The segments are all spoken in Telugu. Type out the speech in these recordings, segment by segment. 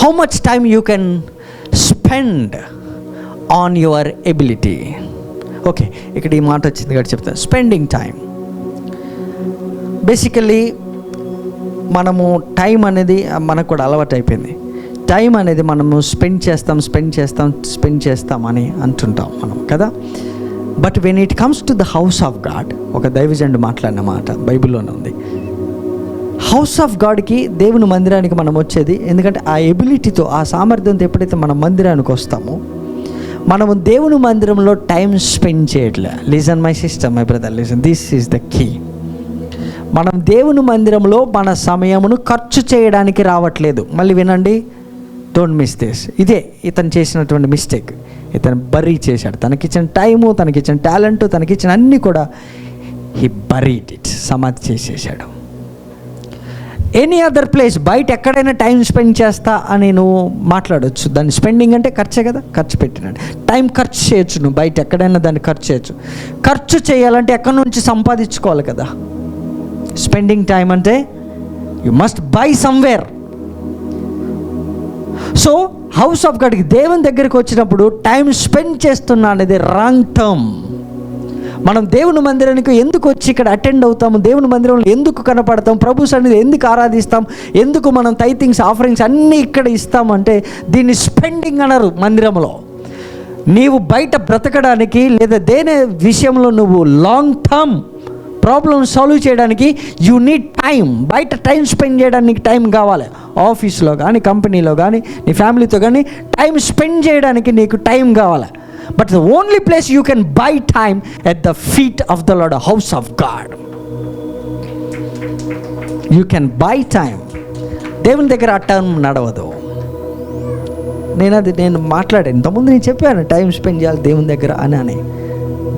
How much time you can spend on your ability okay ఇక్కడ ఈ మాట వచ్చింది కాబట్టి చెప్తాను. స్పెండింగ్ టైం బేసికల్లీ మనము టైం అనేది మనకు కూడా అలవాటు అయిపోయింది. టైం అనేది మనము స్పెండ్ చేస్తాం స్పెండ్ చేస్తాం స్పెండ్ చేస్తాం అని అంటుంటాం మనం కదా? But when it comes to the house of God ఒక దైవజండు మాట్లాడిన మాట బైబిల్లోనే ఉంది. హౌస్ ఆఫ్ గాడ్కి దేవుని మందిరానికి మనం వచ్చేది. ఎందుకంటే ఆ ఎబిలిటీతో ఆ సామర్థ్యంతో ఎప్పుడైతే మనం మందిరానికి వస్తామో మనము దేవుని మందిరంలో టైం స్పెండ్ చేయట్లే. Listen my sister my brother listen this is the key మనం దేవుని మందిరంలో మన సమయమును ఖర్చు చేయడానికి రావట్లేదు. మళ్ళీ వినండి. డోంట్ మిస్ దిస్ ఇదే ఇతను చేసినటువంటి మిస్టేక్ ఇతను బరీ చేశాడు. తనకిచ్చిన టైము తనకిచ్చిన టాలెంట్ తనకిచ్చిన అన్నీ కూడా హీ బరీడ్ ఇట్ సమాధి చేసేసాడు ఎనీ అదర్ ప్లేస్ బయట ఎక్కడైనా టైం స్పెండ్ చేస్తా అని నువ్వు మాట్లాడచ్చు. దాన్ని స్పెండింగ్ అంటే ఖర్చే కదా? ఖర్చు పెట్టినట్టు. టైం ఖర్చు చేయొచ్చు నువ్వు. బయట ఎక్కడైనా దాన్ని ఖర్చు చేయొచ్చు. ఖర్చు చేయాలంటే ఎక్కడి నుంచి సంపాదించుకోవాలి కదా? స్పెండింగ్ టైం అంటే you must buy somewhere so house of గాడ్కి దేవుని దగ్గరికి వచ్చినప్పుడు టైం స్పెండ్ చేస్తున్నా అనేది రాంగ్ టర్మ్ మనం దేవుని మందిరానికి ఎందుకు వచ్చి ఇక్కడ అటెండ్ అవుతాము? దేవుని మందిరంలో ఎందుకు కనపడతాం? ప్రభు సన్నిధి ఎందుకు ఆరాధిస్తాం? ఎందుకు మనం థింగ్స్ ఆఫరింగ్స్ అన్నీ ఇక్కడ ఇస్తామంటే దీన్ని స్పెండింగ్ అనరు మందిరంలో. నీవు బయట బ్రతకడానికి లేదా దేని విషయంలో నువ్వు లాంగ్ టర్మ్ ప్రాబ్లమ్ సాల్వ్ చేయడానికి యూ నీడ్ టైం బయట టైం స్పెండ్ చేయడానికి టైం కావాలి. ఆఫీస్లో కానీ కంపెనీలో కానీ నీ ఫ్యామిలీతో కానీ టైం స్పెండ్ చేయడానికి నీకు టైం కావాలి. But the only place you can buy time at the feet of the lord house of God you can buy time దేవుని దగ్గర ఆ టర్మ్ నడవదు. నేను అది నేను మాట్లాడాను. ఇంతకుముందు నేను చెప్పాను టైం స్పెండ్ చేయాలి దేవుని దగ్గర అని అని.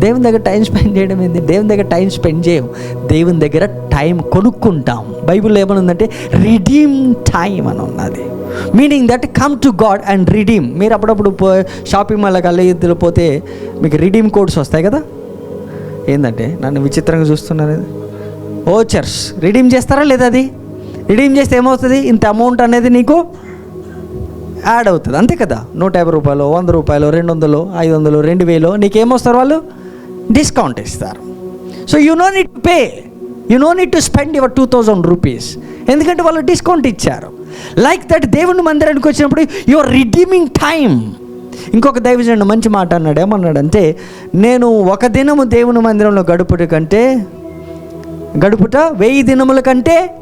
దేవుని దగ్గర టైం స్పెండ్ చేయడం ఏంది? దేవుని దగ్గర టైం స్పెండ్ చేయం దేవుని దగ్గర టైం కొనుక్కుంటాం బైబిల్లో ఏమనుందంటే రిడీమ్ టైం అని ఉన్నది. Meaning that come to God and redeem మీరు అప్పుడప్పుడు పో- షాపింగ్ మాల్కి అల్ల పోతే మీకు రిడీమ్ కోడ్స్ వస్తాయి కదా? ఏంటంటే నన్ను విచిత్రంగా చూస్తున్నారు ఓచర్స్ రిడీమ్ చేస్తారా లేదా అది? రిడీమ్ చేస్తే ఏమవుతుంది? ఇంత అమౌంట్ అనేది నీకు యాడ్ అవుతుంది. అంతే కదా? నూట యాభై రూపాయలు వంద రూపాయలు రెండు వందలు ఐదు వందలు రెండు వేలు నీకేమొస్తారు వాళ్ళు? డిస్కౌంట్ ఇస్తారు. So you no need pay you no need to spend your two thousand rupees ఎందుకంటే వాళ్ళు డిస్కౌంట్ ఇచ్చారు. లైక్ దట్ దేవుని మందిరానికి వచ్చినప్పుడు యువర్ రిడీమింగ్ టైం ఇంకొక దైవజనుడు మంచి మాట అన్నాడు. ఏమన్నాడు అంటే నేను ఒక దినము దేవుని మందిరంలో గడుపుట కంటే గడుపుట వెయ్యి దినముల కంటే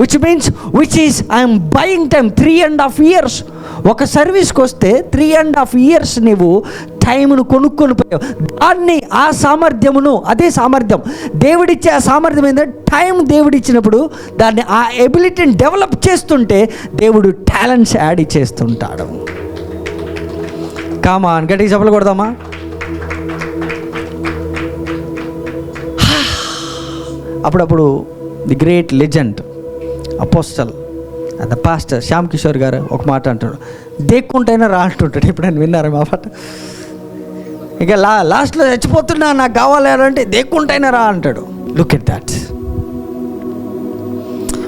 which means which is I'm buying time three and half years ఒక సర్వీస్కి వస్తే త్రీ అండ్ హాఫ్ ఇయర్స్ నీవు టైంను కొనుక్కొని పోయావు. దాన్ని ఆ సామర్థ్యమును అదే సామర్థ్యం. దేవుడిచ్చే ఆ సామర్థ్యం ఏంటంటే టైం దేవుడిచ్చినప్పుడు దాన్ని ఆ ఎబిలిటీని డెవలప్ చేస్తుంటే దేవుడు టాలెంట్స్ యాడ్ చేస్తుంటాడు. కామా గట్టిగా చెప్పలు కొడదామా? అప్పుడప్పుడు the great legend apostle the pastor Shyam Kishore garu ఒక మాట అంటాడు. దేక్కుంటైనా రా అంటుంటాడు ఎప్పుడైనా విన్నారా మా మాట? ఇక లా లాస్ట్లో చచ్చిపోతున్నా నాకు కావాలి అంటే దేక్కుంటైనా రా అంటాడు. Look at that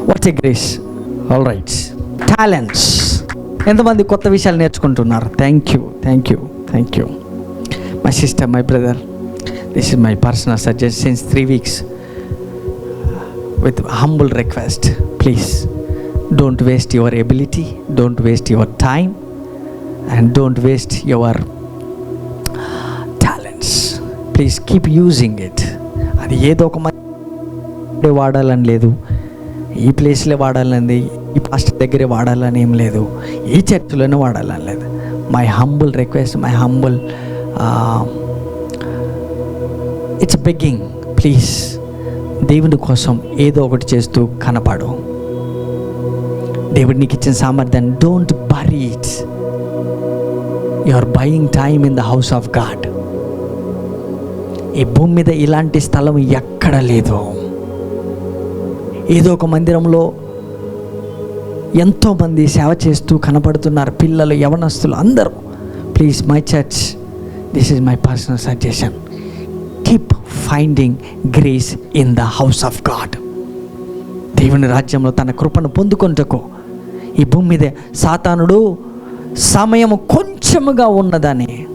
what's a grace all right talents ఎంతమంది కొత్త విషయాలు నేర్చుకుంటున్నారు? Thank you thank you thank you my sister my brother this is my personal suggestions three weeks with humble request please don't waste your ability don't waste your time and don't waste your talents please keep using it అది ఏదో ఒక మధ్య వాడాలని లేదు. ఈ ప్లేస్లో వాడాలని ఈ పాస్టర్ దగ్గరే వాడాలని ఏం లేదు. ఈ చర్చిలోనే వాడాలని లేదు. My humble request my humble it's begging please దేవుని కోసం ఏదో ఒకటి చేస్తూ కనపడు. దేవుడు నీకు ఇచ్చిన సామర్థ్యాన్ని don't bury it you are buying time in the house of God ఈ భూమి మీద ఇలాంటి స్థలం ఎక్కడ లేదు. ఏదో ఒక మందిరంలో ఎంతోమంది సేవ చేస్తూ కనపడుతున్నారు పిల్లలు యవనస్తులు అందరూ. Please my church this is my personal suggestion keep finding grace in the house of God దేవుని రాజ్యంలో తన కృపను పొందుకొంటకు ఈ భూమి మీద సాతానుడు సమయం కొంచెముగా ఉన్నదని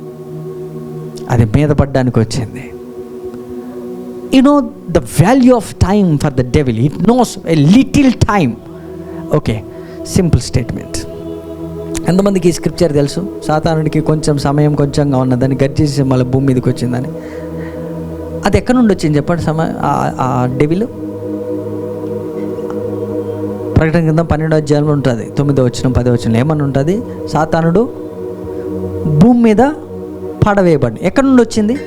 అది మీద పడ్డానికి వచ్చింది. You know the value of time for the devil it knows a little time okay simple statement ఎంతమందికి ఈ స్క్రిప్చర్ తెలుసు? సాతానుడికి కొంచెం సమయం కొంచెంగా ఉన్నదని గర్జించి మళ్ళీ భూమి మీదకి వచ్చిందని. అది ఎక్కడి నుండి వచ్చింది చెప్పండి సమ ఆ- డెవిల్? ప్రకటన కింద పన్నెండో అధ్యాయంలో ఉంటుంది. తొమ్మిదో వచ్చిన పదో వచ్చిన ఏమని ఉంటుంది? సాతానుడు భూమి మీద పడవేయబడి ఎక్కడి నుండి వచ్చింది?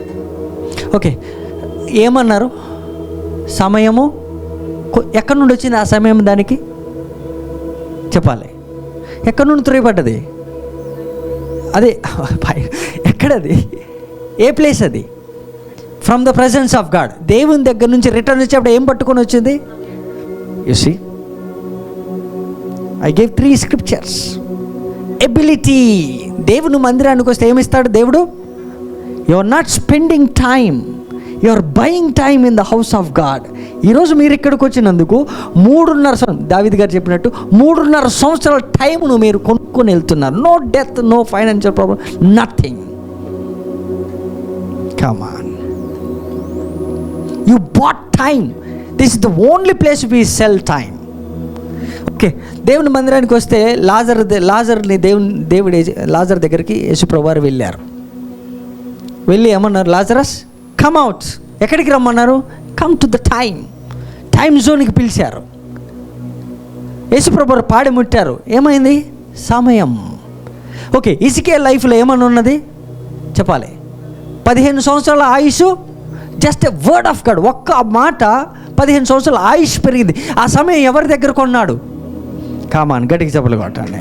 ఓకే. ఏమన్నారు? సమయము ఎక్కడి నుండి వచ్చింది ఆ సమయం దానికి? చెప్పాలి. ఎక్కడి నుండి త్రోయబడ్డది? అదే ఎక్కడది? ఏ ప్లేస్ అది? From the presence of God దేవుని దగ్గర నుంచి రిటర్న్ వచ్చేప్పుడు ఏం పట్టుకొని వచ్చింది? See see I gave three scriptures ability దేవుని మందిరానికి వస్తే ఏమిస్తాడు దేవుడు? You are not spending time you are buying time in the house of God ఈరోజు మీరు ఇక్కడికి వచ్చినందుకు మూడున్నర దావిద్ గారు చెప్పినట్టు మూడున్నర సంవత్సరాల టైంను మీరు కొనుక్కొని వెళ్తున్నారు. No death no financial problem nothing come on you bought time this is the only place we sell time okay దేవుని మందిరానికి వస్తే లాజర్ లాజర్ని దేవుని దేవుడు లాజర్ దగ్గరికి యశుప్రభువారు వెళ్ళారు. వెళ్ళి ఏమన్నారు? లాజరస్ కమ్ అవుట్ ఎక్కడికి రమ్మన్నారు? Come to the time time జోన్కి పిలిచారు. యేసుప్రభువారు పాడి ముట్టారు. ఏమైంది? సమయం. ఓకే ఇసుకే లైఫ్లో ఏమని ఉన్నది చెప్పాలి. పదిహేను సంవత్సరాల ఆయుష్ just a word of God ఒక్క మాట పదిహేను సంవత్సరాల ఆయుష్ పెరిగింది. ఆ సమయం ఎవరి దగ్గర కొన్నాడు? కామాన్ గట్టికి చెప్పలు కొట్టండి.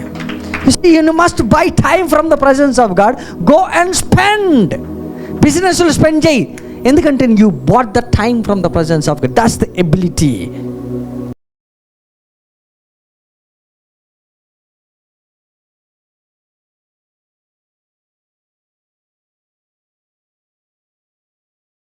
You must buy time from the presence of God go and spend బిజినెస్లు స్పెండ్ చేయి ఎందుకంటే you bought the time from the presence of God that's the ability